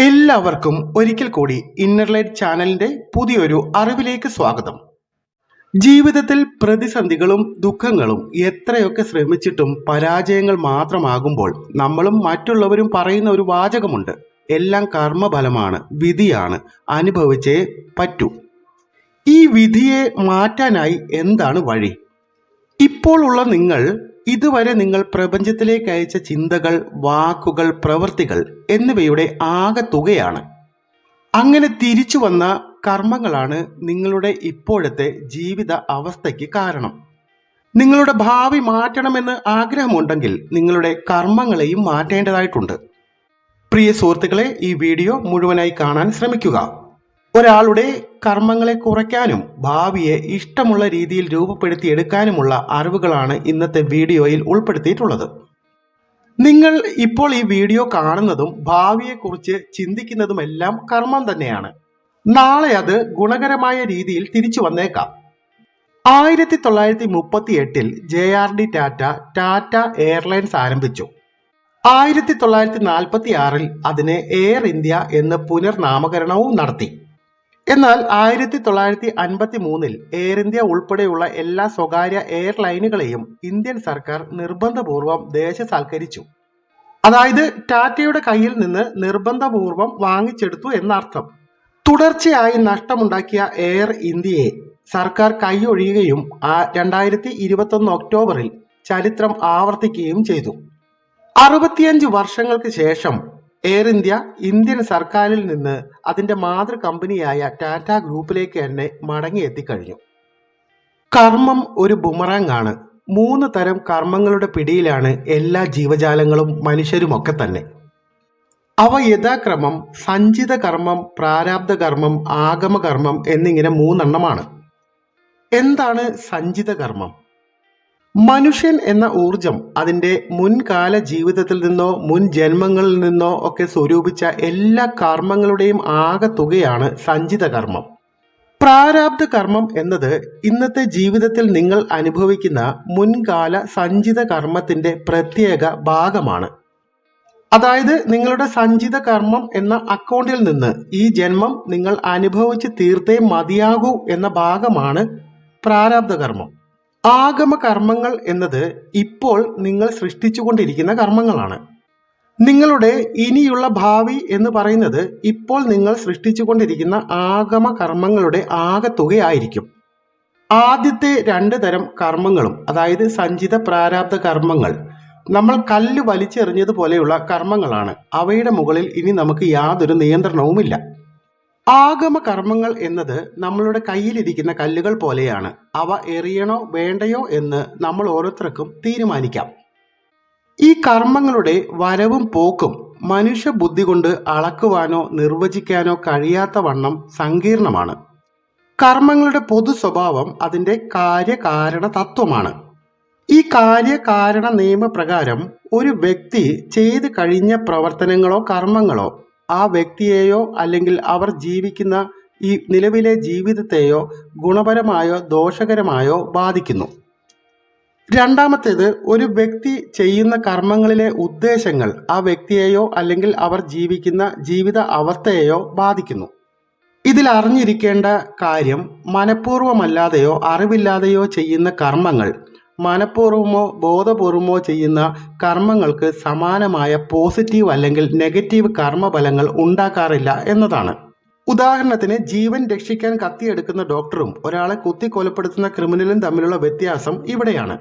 എല്ലാവർക്കും ഒരിക്കൽ കൂടി ഇന്നർലൈറ്റ് ചാനലിന്റെ പുതിയൊരു അറിവിലേക്ക് സ്വാഗതം. ജീവിതത്തിൽ പ്രതിസന്ധികളും ദുഃഖങ്ങളും എത്രയൊക്കെ ശ്രമിച്ചിട്ടും പരാജയങ്ങൾ മാത്രമാകുമ്പോൾ നമ്മളും മറ്റുള്ളവരും പറയുന്ന ഒരു വാചകമുണ്ട്. എല്ലാം കർമ്മഫലമാണ് വിധിയാണ് അനുഭവിച്ചേ പറ്റൂ. ഈ വിധിയെ മാറ്റാനായി എന്താണ് വഴി? ഇപ്പോൾ ഉള്ള നിങ്ങൾ ഇതുവരെ നിങ്ങൾ പ്രപഞ്ചത്തിലേക്ക് അയച്ച ചിന്തകൾ വാക്കുകൾ പ്രവൃത്തികൾ എന്നിവയുടെ ആകെ തുകയാണ്. അങ്ങനെ തിരിച്ചു വന്ന കർമ്മങ്ങളാണ് നിങ്ങളുടെ ഇപ്പോഴത്തെ ജീവിത അവസ്ഥയ്ക്ക് കാരണം. നിങ്ങളുടെ ഭാവി മാറ്റണമെന്ന് ആഗ്രഹമുണ്ടെങ്കിൽ നിങ്ങളുടെ കർമ്മങ്ങളെയും മാറ്റേണ്ടതായിട്ടുണ്ട്. പ്രിയ സുഹൃത്തുക്കളെ ഈ വീഡിയോ മുഴുവനായി കാണാൻ ശ്രമിക്കുക. ഒരാളുടെ കർമ്മങ്ങളെ കുറയ്ക്കാനും ഭാവിയെ ഇഷ്ടമുള്ള രീതിയിൽ രൂപപ്പെടുത്തിയെടുക്കാനുമുള്ള അറിവുകളാണ് ഇന്നത്തെ വീഡിയോയിൽ ഉൾപ്പെടുത്തിയിട്ടുള്ളത്. നിങ്ങൾ ഇപ്പോൾ ഈ വീഡിയോ കാണുന്നതും ഭാവിയെക്കുറിച്ച് ചിന്തിക്കുന്നതുമെല്ലാം കർമ്മം തന്നെയാണ്. നാളെ അത് ഗുണകരമായ രീതിയിൽ തിരിച്ചു വന്നേക്കാം. ആയിരത്തി തൊള്ളായിരത്തി മുപ്പത്തി എട്ടിൽ J R D Tata Tata airlines ആരംഭിച്ചു. ആയിരത്തി തൊള്ളായിരത്തി നാൽപ്പത്തി ആറിൽ അതിനെ എയർ ഇന്ത്യ എന്ന് പുനർനാമകരണവും നടത്തി. എന്നാൽ ആയിരത്തി തൊള്ളായിരത്തി അൻപത്തി മൂന്നിൽ എയർ ഇന്ത്യ ഉൾപ്പെടെയുള്ള എല്ലാ സ്വകാര്യ എയർലൈനുകളെയും ഇന്ത്യൻ സർക്കാർ നിർബന്ധപൂർവം ദേശസാൽക്കരിച്ചു. അതായത് ടാറ്റയുടെ കയ്യിൽ നിന്ന് നിർബന്ധപൂർവം വാങ്ങിച്ചെടുത്തു എന്നർത്ഥം. തുടർച്ചയായി നഷ്ടമുണ്ടാക്കിയ എയർ ഇന്ത്യയെ സർക്കാർ കൈയൊഴിയുകയും ആ രണ്ടായിരത്തി ഇരുപത്തൊന്ന് ഒക്ടോബറിൽ ചരിത്രം ആവർത്തിക്കുകയും ചെയ്തു. അറുപത്തിയഞ്ച് വർഷങ്ങൾക്ക് ശേഷം എയർ ഇന്ത്യ ഇന്ത്യൻ സർക്കാരിൽ നിന്ന് അതിന്റെ മാതൃ കമ്പനിയായ ടാറ്റ ഗ്രൂപ്പിലേക്ക് തന്നെ മടങ്ങിയെത്തിക്കഴിഞ്ഞു. കർമ്മം ഒരു ബുമറാങ് ആണ്. മൂന്ന് തരം കർമ്മങ്ങളുടെ പിടിയിലാണ് എല്ലാ ജീവജാലങ്ങളും മനുഷ്യരുമൊക്കെ തന്നെ. അവ യഥാക്രമം സഞ്ചിത കർമ്മം പ്രാരാബ്ധ കർമ്മം ആഗമകർമ്മം എന്നിങ്ങനെ മൂന്നെണ്ണമാണ്. എന്താണ് സഞ്ചിത കർമ്മം? മനുഷ്യൻ എന്ന ഊർജം അതിന്റെ മുൻകാല ജീവിതത്തിൽ നിന്നോ മുൻ ജന്മങ്ങളിൽ നിന്നോ ഒക്കെ സ്വരൂപിച്ച എല്ലാ കർമ്മങ്ങളുടെയും ആകെ തുകയാണ് സഞ്ചിത കർമ്മം. പ്രാരാബ്ധ കർമ്മം എന്നത് ഇന്നത്തെ ജീവിതത്തിൽ നിങ്ങൾ അനുഭവിക്കുന്ന മുൻകാല സഞ്ചിത കർമ്മത്തിന്റെ പ്രത്യേക ഭാഗമാണ്. അതായത് നിങ്ങളുടെ സഞ്ചിത കർമ്മം എന്ന അക്കൗണ്ടിൽ നിന്ന് ഈ ജന്മം നിങ്ങൾ അനുഭവിച്ച് തീർത്തേ മതിയാകൂ എന്ന ഭാഗമാണ് പ്രാരാബ്ധ കർമ്മം. ആഗമ കർമ്മങ്ങൾ എന്നത് ഇപ്പോൾ നിങ്ങൾ സൃഷ്ടിച്ചുകൊണ്ടിരിക്കുന്ന കർമ്മങ്ങളാണ്. നിങ്ങളുടെ ഇനിയുള്ള ഭാവി എന്ന് പറയുന്നത് ഇപ്പോൾ നിങ്ങൾ സൃഷ്ടിച്ചുകൊണ്ടിരിക്കുന്ന ആഗമ കർമ്മങ്ങളുടെ ആകത്തുകയായിരിക്കും. ആദ്യത്തെ രണ്ട് തരം കർമ്മങ്ങളും അതായത് സഞ്ചിത പ്രാരാബ്ധ കർമ്മങ്ങൾ നമ്മൾ കല്ല് വലിച്ചെറിഞ്ഞതുപോലെയുള്ള കർമ്മങ്ങളാണ്. അവയുടെ മുകളിൽ ഇനി നമുക്ക് യാതൊരു നിയന്ത്രണവുമില്ല. ആഗമ കർമ്മങ്ങൾ എന്നത് നമ്മളുടെ കയ്യിലിരിക്കുന്ന കല്ലുകൾ പോലെയാണ്. അവ എറിയണോ വേണ്ടയോ എന്ന് നമ്മൾ ഓരോരുത്തർക്കും തീരുമാനിക്കാം. ഈ കർമ്മങ്ങളുടെ വരവും പോക്കും മനുഷ്യ ബുദ്ധി കൊണ്ട് അളക്കുവാനോ നിർവചിക്കാനോ കഴിയാത്ത വണ്ണം സങ്കീർണമാണ്. കർമ്മങ്ങളുടെ പൊതു സ്വഭാവം അതിന്റെ കാര്യകാരണ തത്വമാണ്. ഈ കാര്യകാരണ നിയമപ്രകാരം ഒരു വ്യക്തി ചെയ്ത് കഴിഞ്ഞ പ്രവർത്തനങ്ങളോ കർമ്മങ്ങളോ ആ വ്യക്തിയെയോ അല്ലെങ്കിൽ അവർ ജീവിക്കുന്ന ഈ നിലവിലെ ജീവിതത്തെയോ ഗുണപരമായോ ദോഷകരമായോ ബാധിക്കുന്നു. രണ്ടാമത്തേത് ഒരു വ്യക്തി ചെയ്യുന്ന കർമ്മങ്ങളിലെ ഉദ്ദേശങ്ങൾ ആ വ്യക്തിയെയോ അല്ലെങ്കിൽ അവർ ജീവിക്കുന്ന ജീവിത അവസ്ഥയെയോ ബാധിക്കുന്നു. ഇതിൽ അറിഞ്ഞിരിക്കേണ്ട കാര്യം മനഃപൂർവമല്ലാതെയോ അറിവില്ലാതെയോ ചെയ്യുന്ന കർമ്മങ്ങൾ മനഃപൂർവമോ ബോധപൂർവമോ ചെയ്യുന്ന കർമ്മങ്ങൾക്ക് സമാനമായ പോസിറ്റീവ് അല്ലെങ്കിൽ നെഗറ്റീവ് കർമ്മഫലങ്ങൾ ഉണ്ടാക്കാറില്ല എന്നതാണ്. ഉദാഹരണത്തിന് ജീവൻ രക്ഷിക്കാൻ കത്തിയെടുക്കുന്ന ഡോക്ടറും ഒരാളെ കുത്തിക്കൊലപ്പെടുത്തുന്ന ക്രിമിനലും തമ്മിലുള്ള വ്യത്യാസം ഇവിടെയാണ്.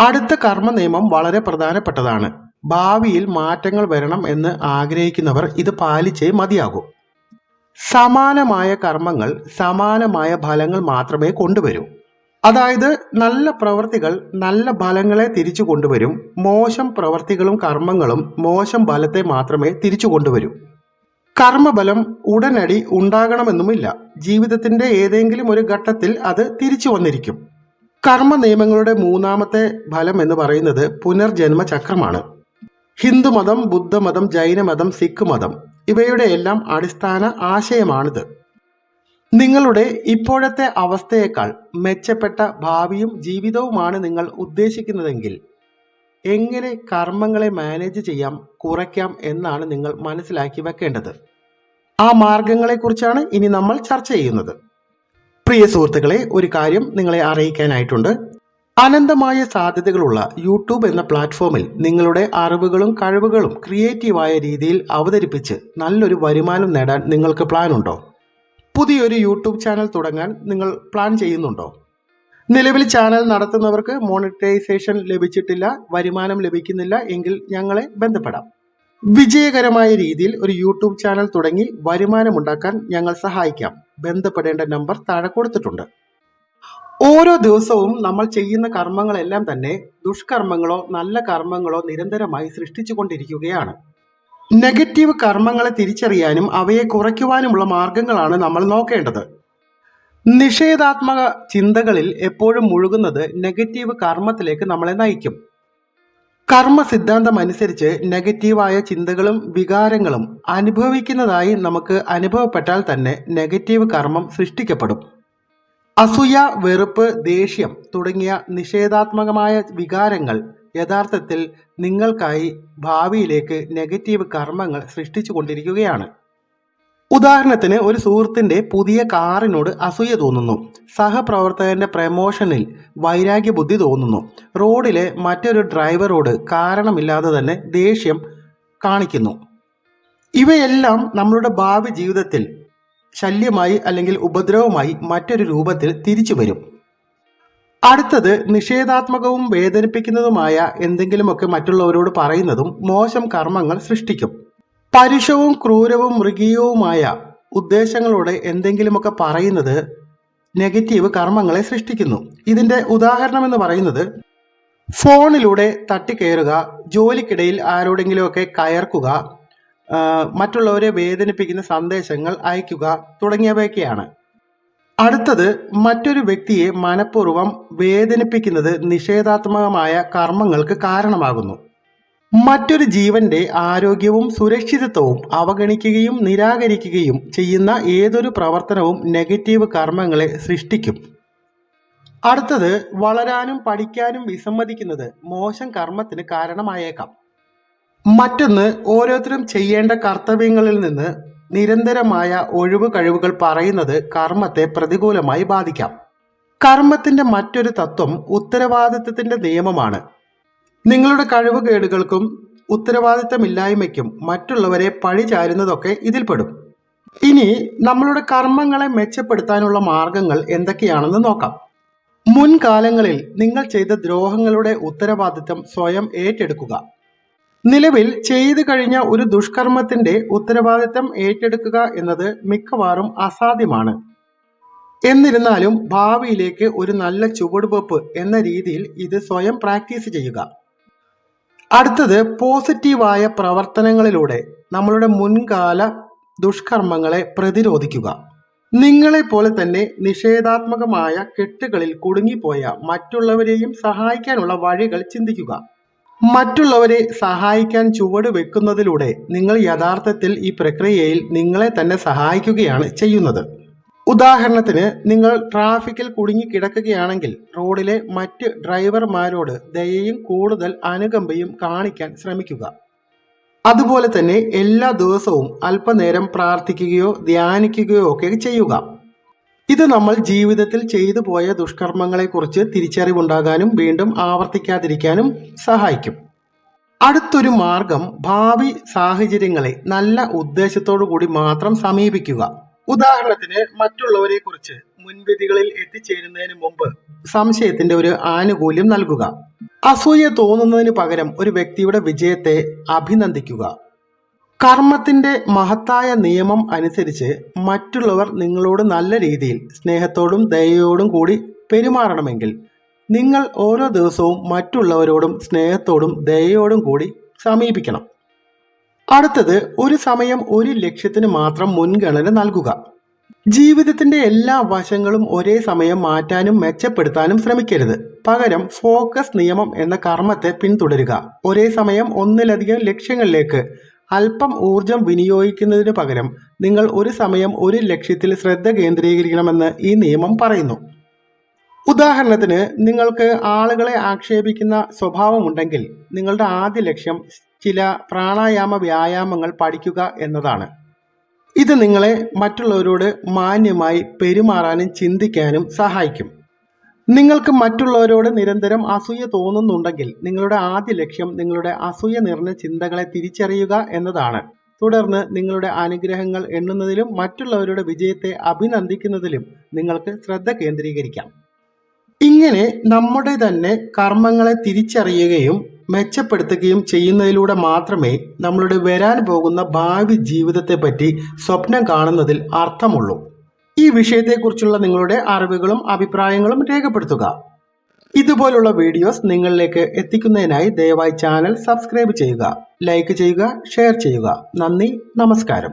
അടുത്ത കർമ്മ നിയമം വളരെ പ്രധാനപ്പെട്ടതാണ്. ഭാവിയിൽ മാറ്റങ്ങൾ വരണം എന്ന് ആഗ്രഹിക്കുന്നവർ ഇത് പാലിച്ചേ മതിയാകൂ. സമാനമായ കർമ്മങ്ങൾ സമാനമായ ഫലങ്ങൾ മാത്രമേ കൊണ്ടുവരൂ. അതായത് നല്ല പ്രവൃത്തികൾ നല്ല ഫലങ്ങളെ തിരിച്ചു കൊണ്ടുവരും. മോശം പ്രവൃത്തികളും കർമ്മങ്ങളും മോശം ഫലത്തെ മാത്രമേ തിരിച്ചു കൊണ്ടുവരൂ. കർമ്മബലം ഉടനടി ഉണ്ടാകണമെന്നുമില്ല. ജീവിതത്തിന്റെ ഏതെങ്കിലും ഒരു ഘട്ടത്തിൽ അത് തിരിച്ചു വന്നിരിക്കും. കർമ്മ നിയമങ്ങളുടെ മൂന്നാമത്തെ ഫലം എന്ന് പറയുന്നത് പുനർജന്മ ചക്രമാണ് ഹിന്ദുമതം ബുദ്ധമതം ജൈനമതം സിഖ് മതം ഇവയുടെ എല്ലാം അടിസ്ഥാന ആശയമാണിത്. നിങ്ങളുടെ ഇപ്പോഴത്തെ അവസ്ഥയേക്കാൾ മെച്ചപ്പെട്ട ഭാവിയും ജീവിതവുമാണ് നിങ്ങൾ ഉദ്ദേശിക്കുന്നതെങ്കിൽ എങ്ങനെ കർമ്മങ്ങളെ മാനേജ് ചെയ്യാം കുറയ്ക്കാം എന്നാണ് നിങ്ങൾ മനസ്സിലാക്കി വെക്കേണ്ടത്. ആ മാർഗങ്ങളെക്കുറിച്ചാണ് ഇനി നമ്മൾ ചർച്ച ചെയ്യുന്നത്. പ്രിയ സുഹൃത്തുക്കളെ ഒരു കാര്യം നിങ്ങളെ അറിയിക്കാനായിട്ടുണ്ട്. അനന്തമായ സാധ്യതകളുള്ള യൂട്യൂബ് എന്ന പ്ലാറ്റ്ഫോമിൽ നിങ്ങളുടെ അറിവുകളും കഴിവുകളും ക്രിയേറ്റീവായ രീതിയിൽ അവതരിപ്പിച്ച് നല്ലൊരു വരുമാനം നേടാൻ നിങ്ങൾക്ക് പ്ലാൻ ഉണ്ടോ? പുതിയൊരു യൂട്യൂബ് ചാനൽ തുടങ്ങാൻ നിങ്ങൾ പ്ലാൻ ചെയ്യുന്നുണ്ടോ? നിലവിൽ ചാനൽ നടത്തുന്നവർക്ക് മോണിറ്റൈസേഷൻ ലഭിച്ചിട്ടില്ല വരുമാനം ലഭിക്കുന്നില്ല എങ്കിൽ ഞങ്ങളെ ബന്ധപ്പെടാം. വിജയകരമായ രീതിയിൽ ഒരു യൂട്യൂബ് ചാനൽ തുടങ്ങി വരുമാനമുണ്ടാക്കാൻ ഞങ്ങൾ സഹായിക്കാം. ബന്ധപ്പെടേണ്ട നമ്പർ താഴെ കൊടുത്തിട്ടുണ്ട്. ഓരോ ദിവസവും നമ്മൾ ചെയ്യുന്ന കർമ്മങ്ങളെല്ലാം തന്നെ ദുഷ്കർമ്മങ്ങളോ നല്ല കർമ്മങ്ങളോ നിരന്തരമായി സൃഷ്ടിച്ചുകൊണ്ടിരിക്കുകയാണ്. നെഗറ്റീവ് കർമ്മങ്ങളെ തിരിച്ചറിയാനും അവയെ കുറയ്ക്കുവാനുമുള്ള മാർഗങ്ങളാണ് നമ്മൾ നോക്കേണ്ടത്. നിഷേധാത്മക ചിന്തകളിൽ എപ്പോഴും മുഴുകുന്നത് നെഗറ്റീവ് കർമ്മത്തിലേക്ക് നമ്മളെ നയിക്കും. കർമ്മ സിദ്ധാന്തം അനുസരിച്ച് നെഗറ്റീവായ ചിന്തകളും വികാരങ്ങളും അനുഭവിക്കുന്നതായി നമുക്ക് അനുഭവപ്പെട്ടാൽ തന്നെ നെഗറ്റീവ് കർമ്മം സൃഷ്ടിക്കപ്പെടും. അസൂയ വെറുപ്പ് ദേഷ്യം തുടങ്ങിയ നിഷേധാത്മകമായ വികാരങ്ങൾ യഥാർത്ഥത്തിൽ നിങ്ങൾക്കായി ഭാവിയിലേക്ക് നെഗറ്റീവ് കർമ്മങ്ങൾ സൃഷ്ടിച്ചു കൊണ്ടിരിക്കുകയാണ് ഉദാഹരണത്തിന് ഒരു സുഹൃത്തിന്റെ പുതിയ കാറിനോട് അസൂയ തോന്നുന്നു. സഹപ്രവർത്തകന്റെ പ്രമോഷനിൽ വൈരാഗ്യ ബുദ്ധി തോന്നുന്നു. റോഡിലെ മറ്റൊരു ഡ്രൈവറോട് കാരണമില്ലാതെ തന്നെ ദേഷ്യം കാണിക്കുന്നു. ഇവയെല്ലാം നമ്മളുടെ ഭാവി ജീവിതത്തിൽ ശല്യമായി അല്ലെങ്കിൽ ഉപദ്രവമായി മറ്റൊരു രൂപത്തിൽ തിരിച്ചു വരും അടുത്തത് നിഷേധാത്മകവും വേദനിപ്പിക്കുന്നതുമായ എന്തെങ്കിലുമൊക്കെ മറ്റുള്ളവരോട് പറയുന്നതും മോശം കർമ്മങ്ങൾ സൃഷ്ടിക്കും. പരുഷവും ക്രൂരവും മൃഗീയവുമായ ഉദ്ദേശങ്ങളോടെ എന്തെങ്കിലുമൊക്കെ പറയുന്നത് നെഗറ്റീവ് കർമ്മങ്ങളെ സൃഷ്ടിക്കുന്നു. ഇതിന്റെ ഉദാഹരണം എന്ന് പറയുന്നത് ഫോണിലൂടെ തട്ടിക്കയറുക ജോലിക്കിടയിൽ ആരോടെങ്കിലുമൊക്കെ കയർക്കുക മറ്റുള്ളവരെ വേദനിപ്പിക്കുന്ന സന്ദേശങ്ങൾ അയക്കുക തുടങ്ങിയവയൊക്കെയാണ്. അടുത്തത് മറ്റൊരു വ്യക്തിയെ മനഃപൂർവം വേദനിപ്പിക്കുന്നത് നിഷേധാത്മകമായ കർമ്മങ്ങൾക്ക് കാരണമാകുന്നു. മറ്റൊരു ജീവന്റെ ആരോഗ്യവും സുരക്ഷിതത്വവും അവഗണിക്കുകയും നിരാകരിക്കുകയും ചെയ്യുന്ന ഏതൊരു പ്രവർത്തനവും നെഗറ്റീവ് കർമ്മങ്ങളെ സൃഷ്ടിക്കും. അടുത്തത് വളരാനും പഠിക്കാനും വിസമ്മതിക്കുന്നത് മോശം കർമ്മത്തിന് കാരണമായേക്കാം. മറ്റൊന്ന് ഓരോരുത്തരും ചെയ്യേണ്ട കർത്തവ്യങ്ങളിൽ നിന്ന് നിരന്തരമായ ഒഴിവ് കഴിവുകൾ പറയുന്നത് കർമ്മത്തെ പ്രതികൂലമായി ബാധിക്കാം. കർമ്മത്തിന്റെ മറ്റൊരു തത്വം ഉത്തരവാദിത്വത്തിന്റെ നിയമമാണ്. നിങ്ങളുടെ കഴിവുകേടുകൾക്കും ഉത്തരവാദിത്തമില്ലായ്മയ്ക്കും മറ്റുള്ളവരെ പഴി ചാരുന്നതൊക്കെ ഇതിൽപ്പെടും. ഇനി നമ്മളുടെ കർമ്മങ്ങളെ മെച്ചപ്പെടുത്താനുള്ള മാർഗങ്ങൾ എന്തൊക്കെയാണെന്ന് നോക്കാം. മുൻകാലങ്ങളിൽ നിങ്ങൾ ചെയ്ത ദ്രോഹങ്ങളുടെ ഉത്തരവാദിത്തം സ്വയം ഏറ്റെടുക്കുക. നിലവിൽ ചെയ്തു കഴിഞ്ഞ ഒരു ദുഷ്കർമ്മത്തിന്റെ ഉത്തരവാദിത്തം ഏറ്റെടുക്കുക എന്നത് മിക്കവാറും അസാധ്യമാണ്. എന്നിരുന്നാലും ഭാവിയിലേക്ക് ഒരു നല്ല ചുവടുവെപ്പ് എന്ന രീതിയിൽ ഇത് സ്വയം പ്രാക്ടീസ് ചെയ്യുക. അടുത്തത് പോസിറ്റീവായ പ്രവർത്തനങ്ങളിലൂടെ നമ്മളുടെ മുൻകാല ദുഷ്കർമ്മങ്ങളെ പ്രതിരോധിക്കുക. നിങ്ങളെപ്പോലെ തന്നെ നിഷേധാത്മകമായ കെട്ടുകളിൽ കുടുങ്ങിപ്പോയ മറ്റുള്ളവരെയും സഹായിക്കാനുള്ള വഴികൾ ചിന്തിക്കുക. മറ്റുള്ളവരെ സഹായിക്കാൻ ചുവട് വെക്കുന്നതിലൂടെ നിങ്ങൾ യഥാർത്ഥത്തിൽ ഈ പ്രക്രിയയിൽ നിങ്ങളെ തന്നെ സഹായിക്കുകയാണ് ചെയ്യുന്നത്. ഉദാഹരണത്തിന് നിങ്ങൾ ട്രാഫിക്കിൽ കുടുങ്ങി കിടക്കുകയാണെങ്കിൽ റോഡിലെ മറ്റ് ഡ്രൈവർമാരോട് ദയയും കൂടുതൽ അനുകമ്പയും കാണിക്കാൻ ശ്രമിക്കുക. അതുപോലെ തന്നെ എല്ലാ ദിവസവും അല്പനേരം പ്രാർത്ഥിക്കുകയോ ധ്യാനിക്കുകയോ ഒക്കെ ചെയ്യുക. ഇത് നമ്മൾ ജീവിതത്തിൽ ചെയ്തു പോയ ദുഷ്കർമ്മങ്ങളെക്കുറിച്ച് തിരിച്ചറിവുണ്ടാകാനും വീണ്ടും ആവർത്തിക്കാതിരിക്കാനും സഹായിക്കും. അടുത്തൊരു മാർഗം ഭാവി സാഹചര്യങ്ങളെ നല്ല ഉദ്ദേശത്തോടു കൂടി മാത്രം സമീപിക്കുക. ഉദാഹരണത്തിന് മറ്റുള്ളവരെ കുറിച്ച് മുൻവിധികളിൽ എത്തിച്ചേരുന്നതിന് മുമ്പ് സംശയത്തിന്റെ ഒരു ആനുകൂല്യം നൽകുക. അസൂയ തോന്നുന്നതിന് പകരം ഒരു വ്യക്തിയുടെ വിജയത്തെ അഭിനന്ദിക്കുക. കർമ്മത്തിന്റെ മഹത്തായ നിയമം അനുസരിച്ച് മറ്റുള്ളവർ നിങ്ങളോട് നല്ല രീതിയിൽ സ്നേഹത്തോടും ദയയോടും കൂടി പെരുമാറണമെങ്കിൽ നിങ്ങൾ ഓരോ ദിവസവും മറ്റുള്ളവരോടും സ്നേഹത്തോടും ദയയോടും കൂടി സമീപിക്കണം. അടുത്തത് ഒരു സമയം ഒരു ലക്ഷ്യത്തിന് മാത്രം മുൻഗണന നൽകുക. ജീവിതത്തിന്റെ എല്ലാ വശങ്ങളും ഒരേ സമയം മാറ്റാനും മെച്ചപ്പെടുത്താനും ശ്രമിക്കരുത്. പകരം ഫോക്കസ് നിയമം എന്ന കർമ്മത്തെ പിന്തുടരുക. ഒരേ സമയം ഒന്നിലധികം ലക്ഷ്യങ്ങളിലേക്ക് അല്പം ഊർജം വിനിയോഗിക്കുന്നതിന് പകരം നിങ്ങൾ ഒരു സമയം ഒരു ലക്ഷ്യത്തിൽ ശ്രദ്ധ കേന്ദ്രീകരിക്കണമെന്ന് ഈ നിയമം പറയുന്നു. ഉദാഹരണത്തിന് നിങ്ങൾക്ക് ആളുകളെ ആക്ഷേപിക്കുന്ന സ്വഭാവമുണ്ടെങ്കിൽ നിങ്ങളുടെ ആദ്യ ലക്ഷ്യം ചില പ്രാണായാമ വ്യായാമങ്ങൾ പഠിക്കുക എന്നതാണ്. ഇത് നിങ്ങളെ മറ്റുള്ളവരോട് മാന്യമായി പെരുമാറാനും ചിന്തിക്കാനും സഹായിക്കും. നിങ്ങൾക്ക് മറ്റുള്ളവരോട് നിരന്തരം അസൂയ തോന്നുന്നുണ്ടെങ്കിൽ നിങ്ങളുടെ ആദ്യ ലക്ഷ്യം നിങ്ങളുടെ അസൂയ നിറഞ്ഞ ചിന്തകളെ തിരിച്ചറിയുക എന്നതാണ്. തുടർന്ന് നിങ്ങളുടെ അനുഗ്രഹങ്ങൾ എണ്ണുന്നതിലും മറ്റുള്ളവരുടെ വിജയത്തെ അഭിനന്ദിക്കുന്നതിലും നിങ്ങൾക്ക് ശ്രദ്ധ കേന്ദ്രീകരിക്കാം. ഇങ്ങനെ നമ്മുടെ തന്നെ കർമ്മങ്ങളെ തിരിച്ചറിയുകയും മെച്ചപ്പെടുത്തുകയും ചെയ്യുന്നതിലൂടെ മാത്രമേ നമ്മളുടെ വരാൻ പോകുന്ന ഭാവി ജീവിതത്തെപ്പറ്റി സ്വപ്നം കാണുന്നതിൽ അർത്ഥമുള്ളൂ. ഈ വിഷയത്തെക്കുറിച്ചുള്ള നിങ്ങളുടെ അറിവുകളും അഭിപ്രായങ്ങളും രേഖപ്പെടുത്തുക. ഇതുപോലുള്ള വീഡിയോസ് നിങ്ങളിലേക്ക് എത്തിക്കുന്നതിനായി ദയവായി ചാനൽ സബ്സ്ക്രൈബ് ചെയ്യുക ലൈക്ക് ചെയ്യുക ഷെയർ ചെയ്യുക. നന്ദി നമസ്കാരം.